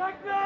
Tekrar!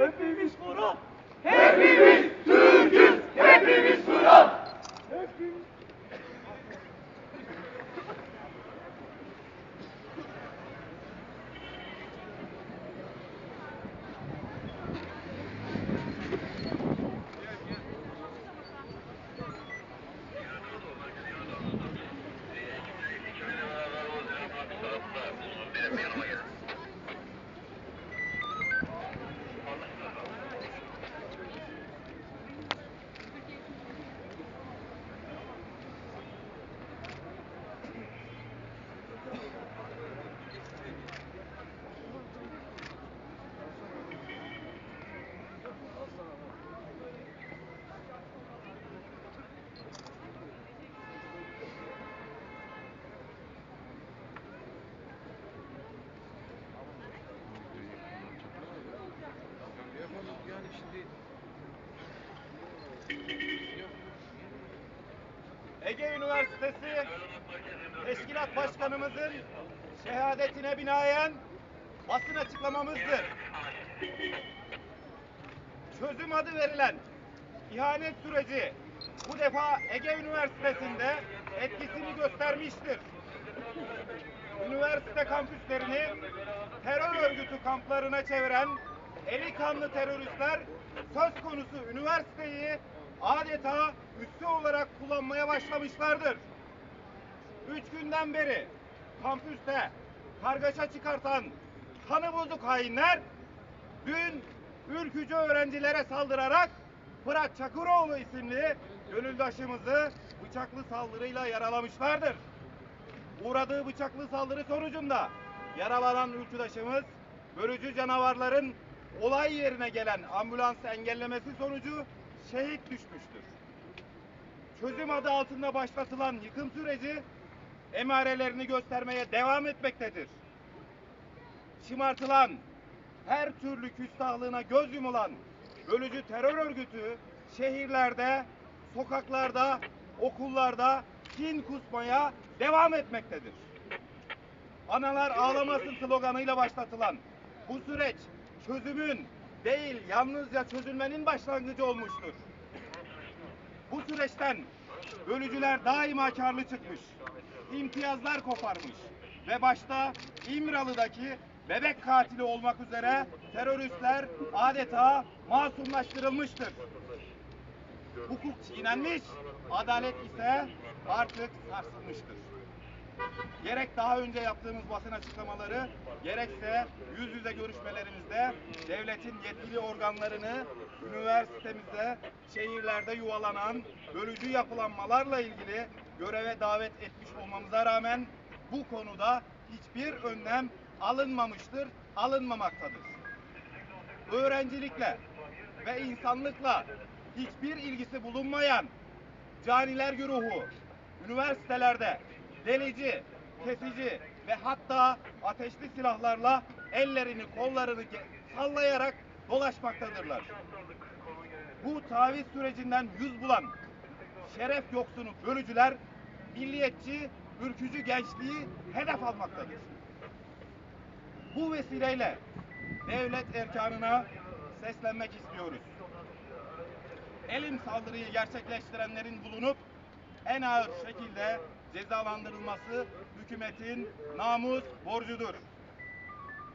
Hepimiz Fırat. Hepimiz Türk'üz, hepimiz Fırat. Hepimiz... Ege Üniversitesi Teşkilat Başkanımızın şehadetine binaen basın açıklamamızdır. Çözüm adı verilen ihanet süreci bu defa Ege Üniversitesi'nde etkisini göstermiştir. Üniversite kampüslerini terör örgütü kamplarına çeviren eli kanlı teröristler söz konusu üniversiteyi adeta üssü olarak kullanmaya başlamışlardır. Üç günden beri kampüste kargaşa çıkartan kanı bozuk hainler dün ülkücü öğrencilere saldırarak Fırat Çakıroğlu isimli gönüldaşımızı bıçaklı saldırıyla yaralamışlardır. Uğradığı bıçaklı saldırı sonucunda yaralanan ülküdaşımız bölücü canavarların olay yerine gelen ambulans engellemesi sonucu şehit düşmüştür. Çözüm adı altında başlatılan yıkım süreci emarelerini göstermeye devam etmektedir. Şımartılan, her türlü küstahlığına göz yumulan bölücü terör örgütü şehirlerde, sokaklarda, okullarda kin kusmaya devam etmektedir. Analar ağlamasın sloganıyla başlatılan bu süreç çözümün değil yalnızca çözülmenin başlangıcı olmuştur. Bu süreçten bölücüler daima karlı çıkmış, imtiyazlar koparmış ve başta İmralı'daki bebek katili olmak üzere teröristler adeta masumlaştırılmıştır. Hukuk çiğnenmiş, adalet ise artık sarsılmıştır. Gerek daha önce yaptığımız basın açıklamaları, gerekse yüz yüze görüşmelerimizde devletin yetkili organlarını üniversitemizde, şehirlerde yuvalanan bölücü yapılanmalarla ilgili göreve davet etmiş olmamıza rağmen bu konuda hiçbir önlem alınmamıştır, alınmamaktadır. Öğrencilikle ve insanlıkla hiçbir ilgisi bulunmayan caniler güruhu üniversitelerde delici, kesici ve hatta ateşli silahlarla ellerini kollarını sallayarak dolaşmaktadırlar. Bu taviz sürecinden yüz bulan şeref yoksunu bölücüler milliyetçi, ürkücü gençliği hedef almaktadır. Bu vesileyle devlet erkanına seslenmek istiyoruz elim saldırıyı gerçekleştirenlerin bulunup en ağır şekilde cezalandırılması hükümetin namus borcudur.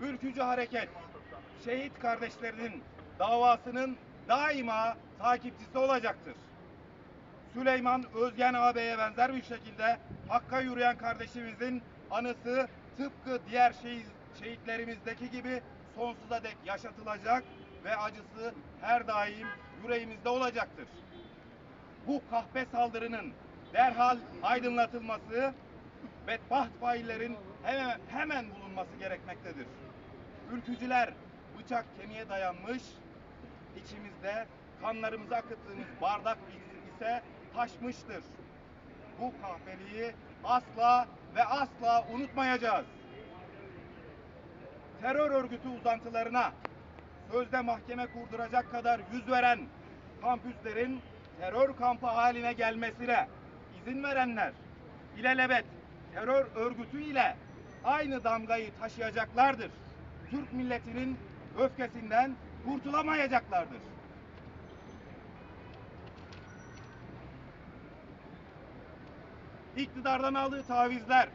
Ülkücü hareket, şehit kardeşlerinin davasının daima takipçisi olacaktır. Süleyman Özgen ağabeye benzer bir şekilde Hakk'a yürüyen kardeşimizin anısı tıpkı diğer şehit, şehitlerimizdeki gibi sonsuza dek yaşatılacak ve acısı her daim yüreğimizde olacaktır. Bu kahpe saldırının derhal aydınlatılması ve baht faillerin hemen, hemen bulunması gerekmektedir. Ülkücüler bıçak kemiğe dayanmış, içimizde kanlarımızı akıttığımız bardak ise taşmıştır. Bu kahpeliği asla ve asla unutmayacağız. Terör örgütü uzantılarına sözde mahkeme kurduracak kadar yüz veren kampüslerin terör kampı haline gelmesine izin verenler ilelebet terör örgütü ile aynı damgayı taşıyacaklardır. Türk milletinin öfkesinden kurtulamayacaklardır. iktidardan aldığı tavizler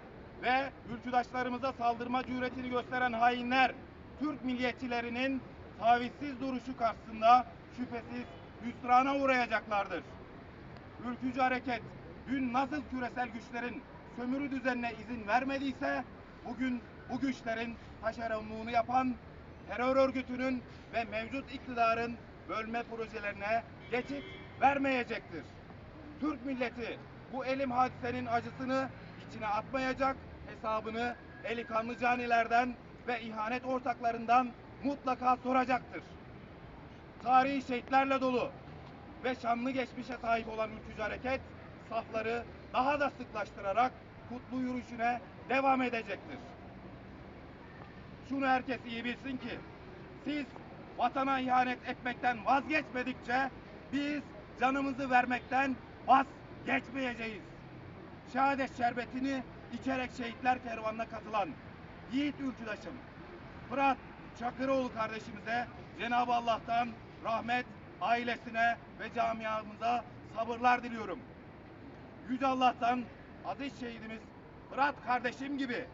ve ülküdaşlarımıza saldırma cüretini gösteren hainler Türk milliyetçilerinin tavizsiz duruşu karşısında şüphesiz hüsrana uğrayacaklardır. Ülkücü hareket dün nasıl küresel güçlerin sömürü düzenine izin vermediyse bugün bu güçlerin taşeronluğunu yapan terör örgütünün ve mevcut iktidarın bölme projelerine geçit vermeyecektir. Türk milleti bu elim hadisenin acısını içine atmayacak, hesabını eli kanlı canilerden ve ihanet ortaklarından mutlaka soracaktır. Tarihi şehitlerle dolu ve şanlı geçmişe sahip olan ülkücü hareket safları daha da sıklaştırarak kutlu yürüyüşüne devam edecektir. Şunu herkes iyi bilsin ki siz vatana ihanet etmekten vazgeçmedikçe biz canımızı vermekten vazgeçmeyeceğiz. Şehadet şerbetini içerek şehitler kervanına katılan yiğit ülküdaşım Fırat Çakıroğlu kardeşimize Cenab-ı Allah'tan rahmet, ailesine ve camiamıza sabırlar diliyorum. Yüce Allah'tan aziz şehidimiz Fırat kardeşim gibi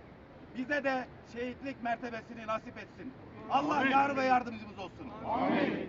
bize de şehitlik mertebesini nasip etsin. Allah yar ve yardımcımız olsun. Amin.